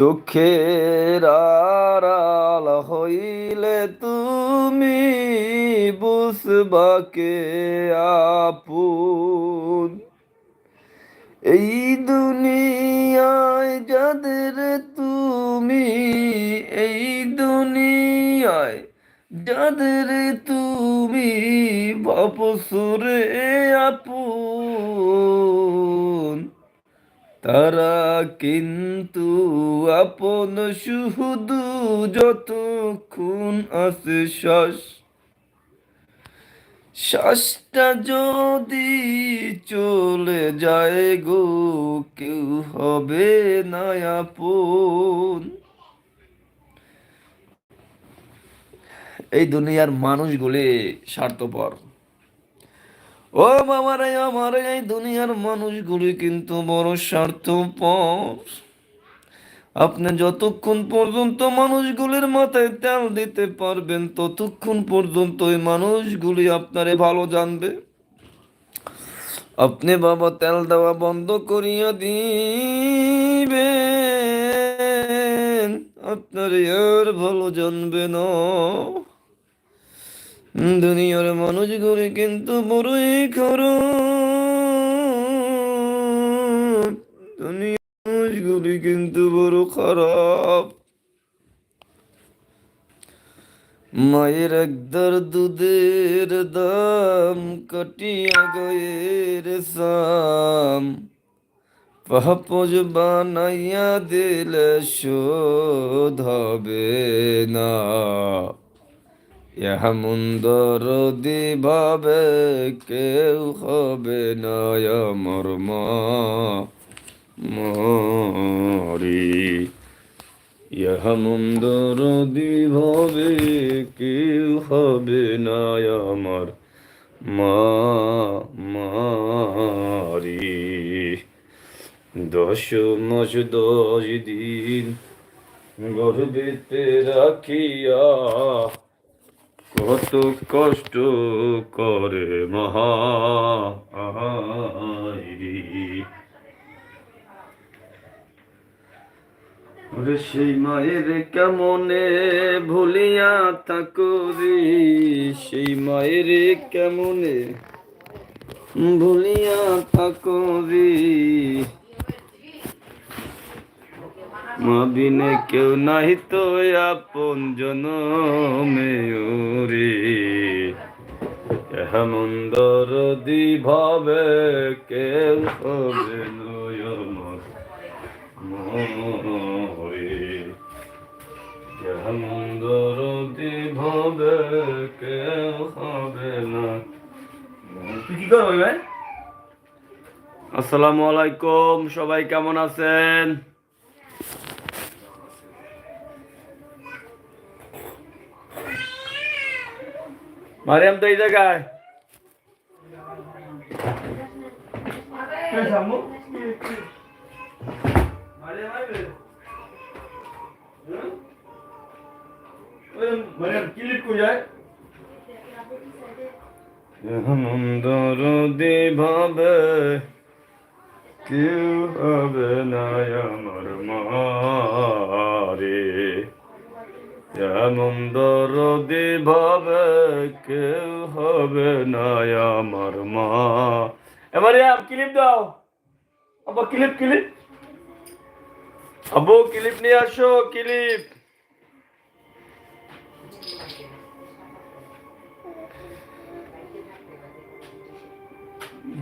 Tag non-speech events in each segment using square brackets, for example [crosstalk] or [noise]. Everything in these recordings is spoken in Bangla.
চোখের আড়াল হইলে তুমি বুঝবাকে আপন? এই দুনিয়ায় যাদের তুমি, এই দুনিয়ায় যাদের তুমি বাপসুরে আপন। তারা কিন্তু আপন শুধু যতক্ষণ আছে শ্বাস। শ্বাসটা যদি চলে যায় গো, কেউ হবে না আপন। এই দুনিয়ার মানুষগুলি স্বার্থপর। ও বাবারে, আমার এই দুনিয়ার মানুষগুলি কিন্তু বড় স্বার্থপর। আপনি যতক্ষণ পর্যন্ত মানুষগুলির মাথায় তেল দিতে পারবেন, ততক্ষণ পর্যন্ত ওই মানুষগুলি আপনারে ভালো জানবে। আপনি বাবা, তেল দেওয়া বন্ধ করিয়া দিবেন, আপনার আর ভালো জানবে না। দুনিয়ার মানুষগুলি কিন্তু বড়ই খারাপ দুনিয়ার কিন্তু বড় খারাপ। মায়ের একদার দুধের দাম কাটিয়া গয়ের সাম। পাপজ বানাইয়া দিলে শোধ হবে না। এমন্দর দিভাবে কেউ হবে না আমার মা মরি এমন্দর দিভাবে কেউ হবে না আমার মা মারি। দশ মাস দশ দিন গর্বিতে রাখিয়া কত কষ্ট করে মহারি ওরে সেই মায়ের কেমনে ভুলিয়া থাকরি? সেই মায়ের কেমনে ভুলিয়া থাকরি? মাবিনে কেউ নাই তো আপন জনমে রে হেমন্দর দিভাবে কেউ হবে নয়মর মরে। দিভাবে কেউ হবে না। তুই কি করবি ভাই? আসসালামু আলাইকুম সবাই কেমন আছেন? মারিয়াম তো এই জায়গায় ভাবে কেউ হবে না আমার মারে এমন দরদি ভাবে কেউ হবে আমার মা। এবারে ক্লিপ দাও। আব্বা ক্লিপ ক্লিপ আব্বু ক্লিপ নিয়ে আসো ক্লিপ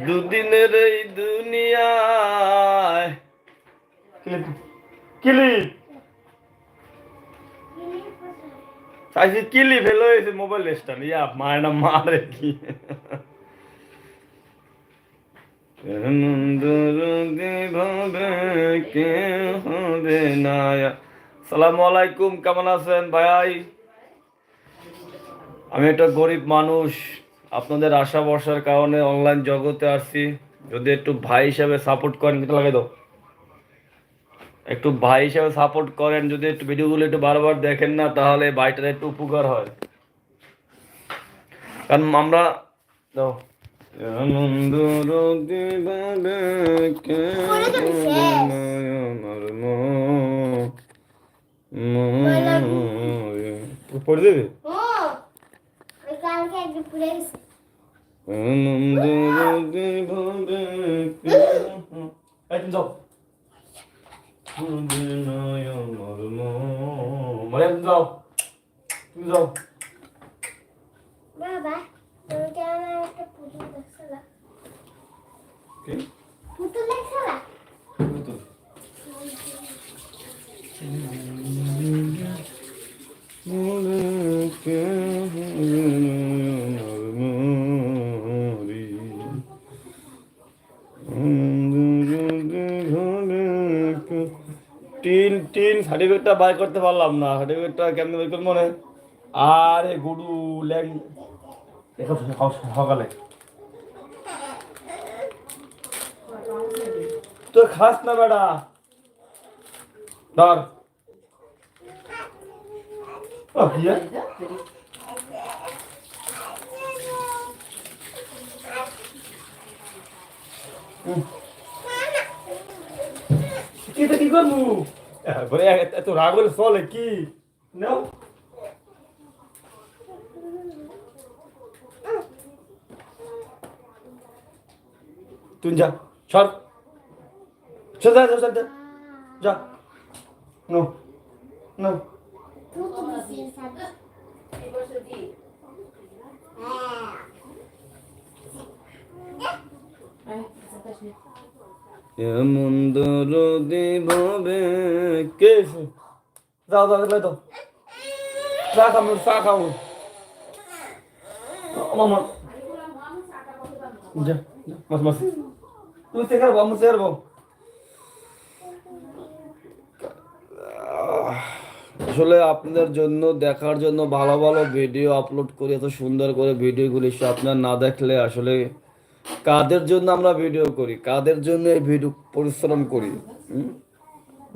দুদিনের এই দুনিয়ায় ক্লিপ ক্লিপ চাইছি কিলি ফেলো হয়েছে মোবাইল স্ট্যান্ড ইয়া মায়ের না মারে কি? সালামু আলাইকুম, কেমন আছেন ভাই? আমি একটা গরিব মানুষ, আপনাদের আশা বর্ষার কারণে অনলাইন জগতে আসছি। যদি একটু ভাই হিসাবে সাপোর্ট করেন, কিন্তু লাগে দাও। একটু ভাই হিসেবে সাপোর্ট করেন যদি একটু ভিডিওগুলো একটু বারবার দেখেন না তাহলে ভাইটার একটু উপকার হয়। কারণ আমরা পড়ে দেবে? আনন্দ যাও। ভরে এই তুমি যাও মন। তুমি যাও বাবা তুমি কি আমার একটা পুতুল দেখছিল কি? পুতুল দেখছিল পুতুল। টিন সার্টিফিকেটটা বাই করতে পারলাম না সার্টিফিকেটটা কেমনে বের করব মনে? আরে গুডু, ল্যাং। সকালে তো খাস না বেটা। ধর। কি করব? [laughs] ঘরে এত রাগ হলে চলে কি নাও তুই যা সর। সর যা যা, যা। যা নো নো এমন দরদি ভাবে কে যাও যাও দাও চা খাব চা খাব। আসলে আপনাদের জন্য, দেখার জন্য ভালো ভালো ভিডিও আপলোড করি, এত সুন্দর করে ভিডিওগুলি আপনার না দেখলে আসলে কাদের জন্য আমরা ভিডিও করি? কাদের জন্য এই ভিডিও পরিশ্রম করি?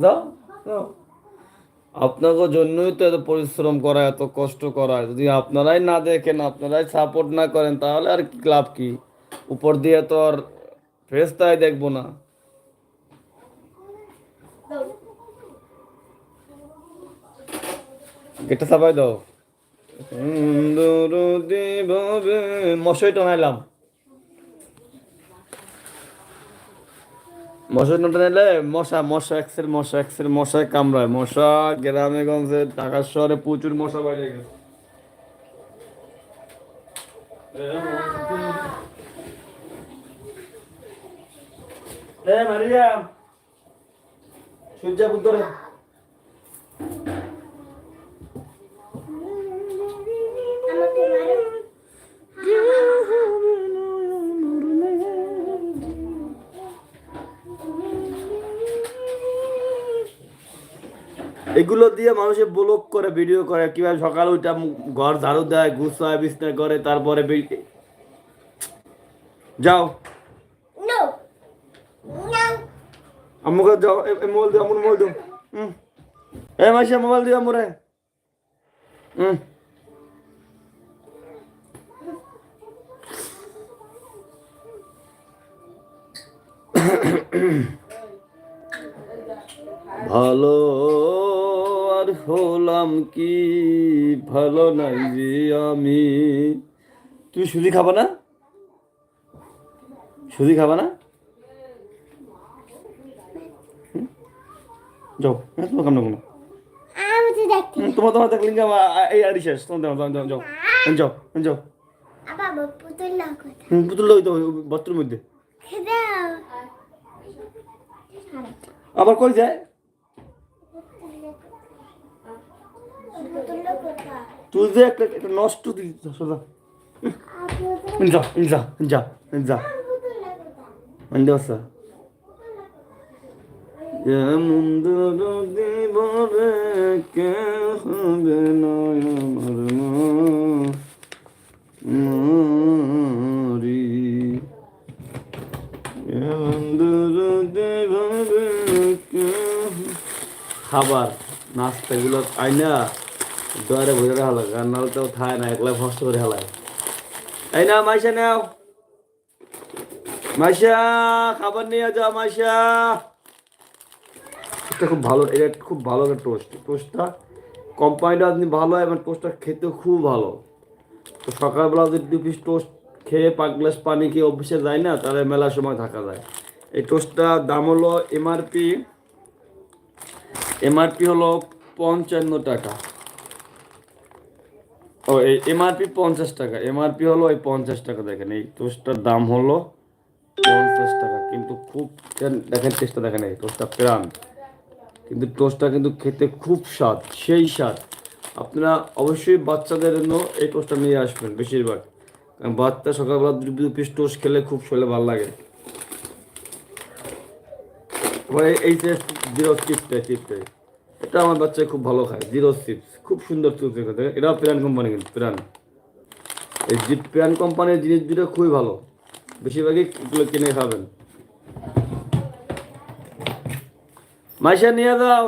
যাও আপনাদের জন্যই তো এত পরিশ্রম করা, এত কষ্ট করা। যদি আপনারাই না দেখেন, আপনারাই সাপোর্ট না করেন, তাহলে আর কি লাভ কি? উপর দিয়ে তো আর ফেসটাই দেখব না। গেটটা চাপাই দাও। মশাই টানাইলাম মশা টানাইলে মশা মশা এক্সের মশা এক্সের মশায় কামড়ায়। মশা গ্রামে, গঞ্জে, ঢাকা শহরে প্রচুর মশা বাইরে গেছে। মারিয়া সূর্যা বুদ্ধরে এগুলো দিয়ে মানুষে ব্লক করে ভিডিও করে কীভাবে সকালে উঠে ঘর ঝাড়ু দেয় গুছায় বিছনা করে তারপরে যাও। আমাকে যাও মোবাইল দিও আমার মোবাইল দিও। হুম এ মাসে মোবাইল দিও আমরে হুম ভালো হলাম কি? ভালো নাই যে আমি। তুমি সুজি খাবা না? সুজি খাবা না? যাও হ্যাঁ তোমার কোনো তোমার এই আড়ি শেষ। তোমার যাও। যাও পুতুল লই তো বাথরুমের মধ্যে। আবার কই যায় পুতুল কথা তুই যে একটা একটা নষ্ট দিস সোজা যা যা যা যা বসা এমন দরদি বলে কে হবে নয় আমার মরি এমন দরদি বলে কে খাবার নাস্তা এগুলো দরে ভরে লাগে আর নাহলে তো খায় না একলা ফস্ট করে হেলায়। এই না মাইশা নাও। মাইশা, খাবার নিয়ে যাও, মাইশা। এটা খুব ভালো, এটা খুব ভালো একটা টোস্ট টোস্টটা কোম্পানিটা আপনি ভালো, এবং টোস্টটা খেতে খুব ভালো। তো সকালবেলা যদি দু পিস টোস্ট খেয়ে পাঁচ গ্লাস পানি খেয়ে অফিসে যায় না, তাহলে মেলা সময় থাকা যায়। এই টোস্টটার দাম হলো এমআরপি এমআরপি হলো পঞ্চান্ন টাকা। ও এই এমআরপি পঞ্চাশ টাকা। এমআরপি হলো এই পঞ্চাশ টাকা, দেখেন। এই টোস্টটার দাম হলো পঞ্চাশ টাকা। কিন্তু খুব দেখেন টেস্টটা দেখেন এই টোস্টটা প্রাণ। কিন্তু টোস্টটা কিন্তু খেতে খুব স্বাদ, সেই স্বাদ। আপনারা অবশ্যই বাচ্চাদের জন্য এই টোস্টটা নিয়ে আসবেন বেশিরভাগ। কারণ বাচ্চা সকালবেলা দু পিস টোস্ট খেলে খুব শরীরে ভালো লাগে। এই- যে জিরো চিপসটাই চিপসটাই এটা আমার বাচ্চা খুব ভালো খায়। জিরো চিপস, খুব সুন্দর চিপস এখানে এটাও প্রাণ কোম্পানি কিন্তু, প্রাণ। এই জি প্রাণ কোম্পানির জিনিস দুটো খুবই ভালো। বেশিরভাগই এগুলো কিনে খাবেন। মাইশা, নিয়ে দাও